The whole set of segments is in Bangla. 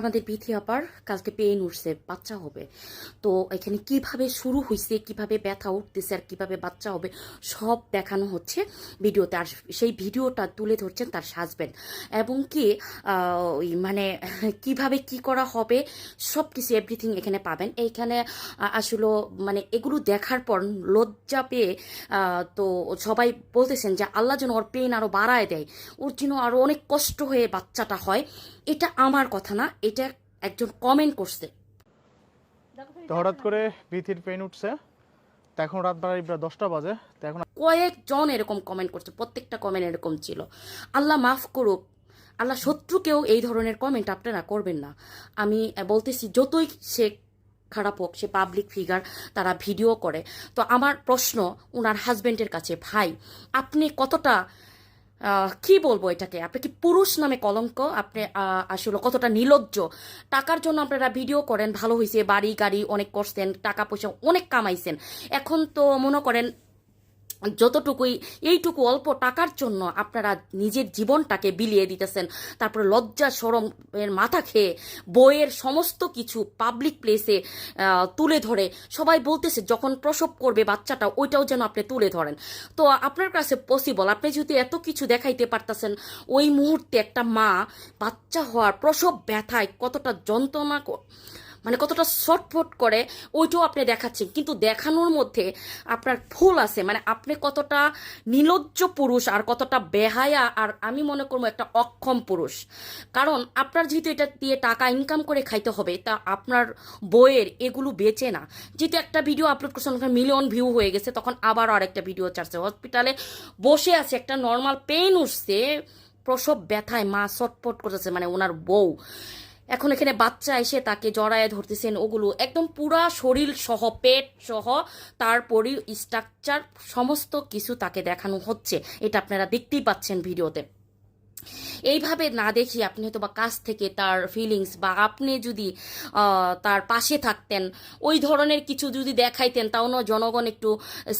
আমাদের বিথি আপার কালকে পেইন উঠছে, বাচ্চা হবে। তো এখানে কীভাবে শুরু হয়েছে কীভাবে ব্যথা উঠতেছে আর কীভাবে বাচ্চা হবে, সব দেখানো হচ্ছে ভিডিওতে। আর সেই ভিডিওটা তুলে ধরছেন তার হাজবেন্ড এবং কি ওই মানে কীভাবে কি করা হবে সব কিছু এভরিথিং এখানে পাবেন। এইখানে আসলে মানে এগুলো দেখার পর লজ্জা পেয়ে তো সবাই বলতেছেন যে আল্লাহ যেন ওর পেইন আরও বাড়ায় দেয়। ওর যেন আরও অনেক কষ্ট হয়ে বাচ্চাটা হয়, এটা আমার কথা না এটা একজন কমেন্ট করছে। তো হঠাৎ করে বিথির পেন উঠছে। তো এখন রাত বাড়াই প্রায় দশটা বাজে। তো এখন কয়েকজন এরকম কমেন্ট করছে প্রত্যেকটা কমেন্ট এরকম ছিল। আল্লাহ মাফ করুক আল্লাহ শত্রুকেও এই ধরনের কমেন্ট আপনারা করবেন না। আমি বলতেছি যতই সে খারাপ হোক সে পাবলিক ফিগার তারা ভিডিও করে। তো আমার প্রশ্ন ওনার হাজবেন্ডের কাছে ভাই আপনি কতটা কি বলব এটাকে? আপনি কি পুরুষ নামে কলঙ্ক? আপনি আসলে কতটা নির্লজ্জ টাকার জন্য আপনারা ভিডিও করেন, ভালো হয়েছে বাড়ি গাড়ি অনেক করছেন টাকা পয়সা অনেক কামাইছেন। এখন তো মনে করেন যতটুকুই, এইটুকু অল্প টাকার জন্য আপনারা নিজের জীবনটাকে বিলিয়ে দিতেছেন। তারপরে লজ্জা সরমের মাথা খেয়ে বইয়ের সমস্ত কিছু পাবলিক প্লেসে তুলে ধরে সবাই বলতেছে, যখন প্রসব করবে বাচ্চাটা, ওইটাও যেন আপনি তুলে ধরেন। তো আপনার কাছে পসিবল আপনি যদি এত কিছু দেখাইতে পারতেছেন, ওই মুহূর্তে একটা মা বাচ্চা হওয়ার প্রসব ব্যথায় কতটা যন্ত্রণা মানে কতটা শর্টফট করে, ওইটাও আপনি দেখাচ্ছেন। কিন্তু দেখানোর মধ্যে আপনার ফুল আছে। মানে আপনি কতটা নিলজ্জ পুরুষ আর কতটা বেহায়া আর আমি মনে করব একটা অক্ষম পুরুষ। কারণ আপনার যেহেতু এটা দিয়ে টাকা ইনকাম করে খাইতে হবে, তা আপনার বইয়ের এগুলো বেচে না। যেহেতু একটা ভিডিও আপলোড করছেন, ওখানে মিলিয়ন ভিউ হয়ে গেছে, তখন আবার আরেকটা ভিডিও ছাড়ছে। হসপিটালে বসে আছে, একটা নর্মাল পেন উঠছে, প্রসব ব্যথায় মা ছটফট করতেছে মানে ওনার বউ। এখন এখানে বাচ্চা এসে তাকে জড়ায় ধরতেছেন। ওগুলো একদম পুরা শরীর সহ, পেট সহ, তারপরই স্ট্রাকচার সমস্ত কিছু তাকে দেখানো হচ্ছে। এটা আপনারা দেখতেই পাচ্ছেন ভিডিওতে। এইভাবে না দেখি আপনি হয়তো বা কাছ থেকে তার ফিলিংস বা আপনি যদি তার পাশে থাকতেন, ওই ধরনের কিছু যদি দেখাইতেন, তাও না জনগণ একটু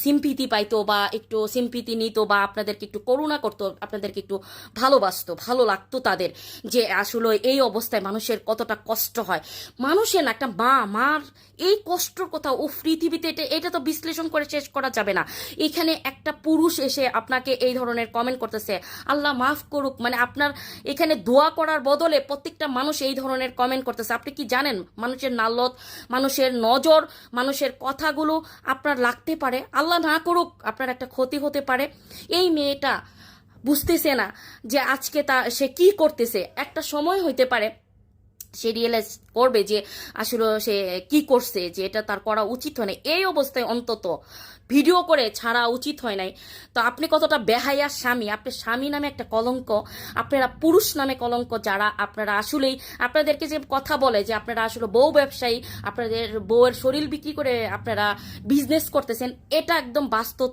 সিম্পিতি পাইতো বা একটু সিম্পিতি নিত বা আপনাদেরকে একটু করুণা করতো, আপনাদেরকে একটু ভালোবাসতো, ভালো লাগতো তাদের যে আসলে এই অবস্থায় মানুষের কতটা কষ্ট হয়। মানুষের না একটা মা, মার এই কষ্টর কথা, ও পৃথিবীতে এটা এটা তো বিশ্লেষণ করে শেষ করা যাবে না। এখানে একটা পুরুষ এসে আপনাকে এই ধরনের কমেন্ট করতেছে, আল্লাহ মাফ করুক। মানে আপনার এখানে দোয়া করার বদলে প্রত্যেকটা মানুষ এই ধরনের কমেন্ট করতেছে। আপনি কি জানেন মানুষের নালত, মানুষের নজর, মানুষের কথাগুলো আপনার লাগতে পারে? আল্লাহ না করুক আপনার একটা ক্ষতি হতে পারে। এই মেয়েটা বুঝতেছে না যে আজকে তা, সে কি করতেছে? একটা সময় হইতে পারে সে রিয়েলাইজ করবে যে আসলে সে কি করছে, যে এটা তার করা উচিত হয় না এই অবস্থায় অন্তত ভিডিও করে ছাড়া উচিত হয় নাই। তো আপনি কতটা বেহাইয়া স্বামী, আপনি স্বামী নামে একটা কলঙ্ক, আপনারা পুরুষ নামে কলঙ্ক যারা, আপনারা আসলেই, আপনাদেরকে যে কথা বলে যে আপনারা আসলে বউ ব্যবসায়ী, আপনাদের বউয়ের শরীর বিক্রি করে আপনারা বিজনেস করতেছেন, এটা একদম বাস্তব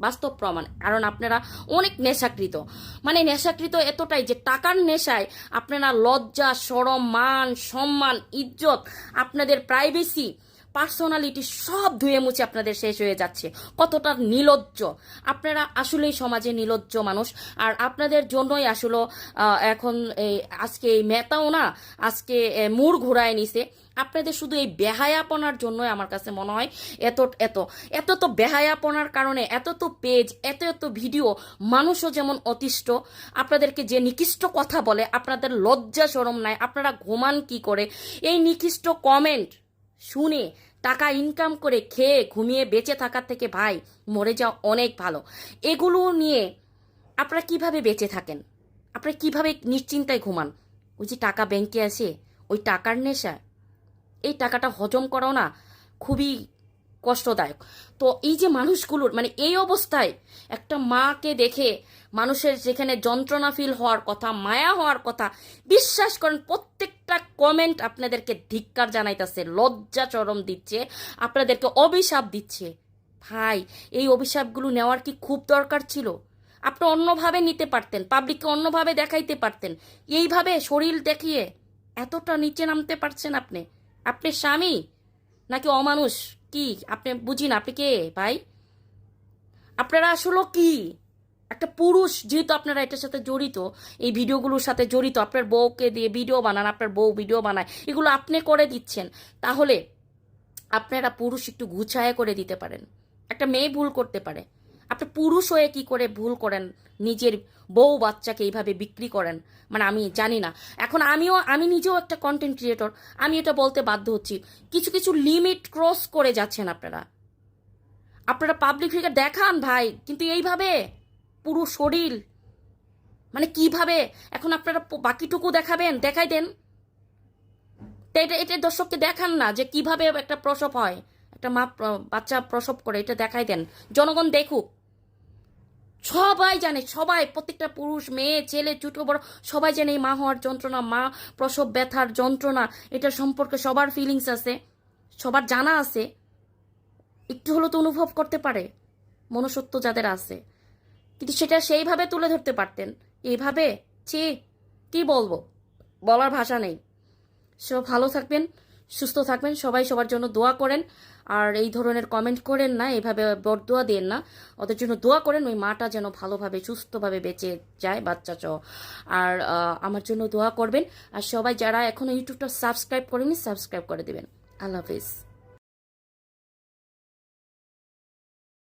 বাস্তব প্রমাণ। কারণ আপনারা অনেক নেশাকৃত। মানে নেশাকৃত এতটাই যে টাকার নেশায় আপনারা লজ্জা, সরম, মান, সম্মান, ইজ্জত, আপনাদের প্রাইভেসি পার্সোনালিটি সব ধুয়ে মুছে আপনাদের শেষ হয়ে যাচ্ছে। কতটা নিলজ্জ। আপনারা আসলেই সমাজে নিলজ্জ মানুষ। আর আপনাদের জন্যই আসলে এখন এই আজকে এই মেতাও না, আজকে মুড় ঘুরায় নিছে। আপনাদের শুধু এই বেহায়াপনার জন্যই আমার কাছে মনে হয় এত এত। এত তো বেহায়াপনার কারণে, এত তো পেজ, এত এত ভিডিও, মানুষও যেমন অতিষ্ঠ, আপনাদেরকে যে নিকৃষ্ট কথা বলে, আপনাদের লজ্জা সরম নাই, আপনারা ঘুমান কি করে? এই নিকৃষ্ট কমেন্ট শুনে টাকা ইনকাম করে খেয়ে ঘুমিয়ে বেঁচে থাকার থেকে ভাই, মরে যাওয়া অনেক ভালো। এগুলো নিয়ে আপনারা কীভাবে বেঁচে থাকেন? আপনারা কীভাবে নিশ্চিন্তায় ঘুমান? ওই যে টাকা ব্যাংকে আসে ওই টাকার নেশা, এই টাকাটা হজম করাও না খুবই কষ্টদায়ক। তো এই যে মানুষগুলোর মানে এই অবস্থায় একটা মাকে দেখে মানুষের যেখানে যন্ত্রণা ফিল হওয়ার কথা, মায়া হওয়ার কথা, বিশ্বাস করেন প্রত্যেকটা কমেন্ট আপনাদেরকে ধিক্কার জানাইতেছে, লজ্জা চরম দিচ্ছে, আপনাদেরকে অভিশাপ দিচ্ছে। ভাই, এই অভিশাপগুলো নেওয়ার কি খুব দরকার ছিল? আপনি অন্যভাবে নিতে পারতেন পাবলিককে অন্যভাবে দেখাইতে পারতেন। এইভাবে শরীর দেখিয়ে এতটা নিচে নামতে পারছেন আপনি? আপনি স্বামী? নাকি অমানুষ? কি? আপনি বুঝি না, আপনি কে ভাই? আপনারা আসলে কি? একটা পুরুষ যেহেতু আপনারা এটার সাথে জড়িত, এই ভিডিওগুলোর সাথে জড়িত, আপনার বউকে দিয়ে ভিডিও বানান, আপনার বউ ভিডিও বানায়, এগুলো আপনি করে দিচ্ছেন, তাহলে আপনারা পুরুষ একটু গুছায় করে দিতে পারেন। একটা মেয়ে ভুল করতে পারে। আপনি পুরুষ হয়ে কি করে ভুল করেন? নিজের বউ বাচ্চাকে এইভাবে বিক্রি করেন? মানে আমি জানি না। এখন আমিও, আমি নিজেও একটা কন্টেন্ট ক্রিয়েটর আমি এটা বলতে বাধ্য হচ্ছি। কিছু কিছু লিমিট ক্রস করে যাচ্ছেন আপনারা। আপনারা পাবলিক ফিগার দেখান ভাই, কিন্তু এইভাবে পুরো শরীর। মানে কীভাবে? এখন আপনারা বাকিটুকু দেখাবেন, দেখাই দেন। এটা এটা দর্শককে দেখান না যে কীভাবে একটা প্রসব হয়। একটা মা বাচ্চা প্রসব করে, এটা দেখাই দেন। জনগণ দেখুক। সবাই জানে, সবাই, প্রত্যেকটা পুরুষ, মেয়ে, ছেলে, ছোট, বড়, সবাই জানে এই মা হওয়ার যন্ত্রণা, মা প্রসব ব্যথার যন্ত্রণা এটার সম্পর্কে সবার ফিলিংস আছে, সবার জানা আছে। একটু হলেও তো অনুভব করতে পারে। মনুষ্যত্ব যাদের আছে। কিন্তু সেটা সেইভাবে তুলে ধরতে পারতেন। এইভাবে ছি, কি বলব? বলার ভাষা নেই। সব ভালো থাকবেন, সুস্থ থাকবেন, সবাই সবার জন্য দোয়া করেন। আর এই ধরনের কমেন্ট করেন না এইভাবে বরদোয়া দেন না। ওদের জন্য দোয়া করেন, ওই মাটা যেন ভালোভাবে, সুস্থভাবে বেঁচে যায় বাচ্চা চ। আর আমার জন্য দোয়া করবেন। আর সবাই যারা এখনও ইউটিউবটা সাবস্ক্রাইব করেনি সাবস্ক্রাইব করে দেবেন। আল্লাহ হাফিজ।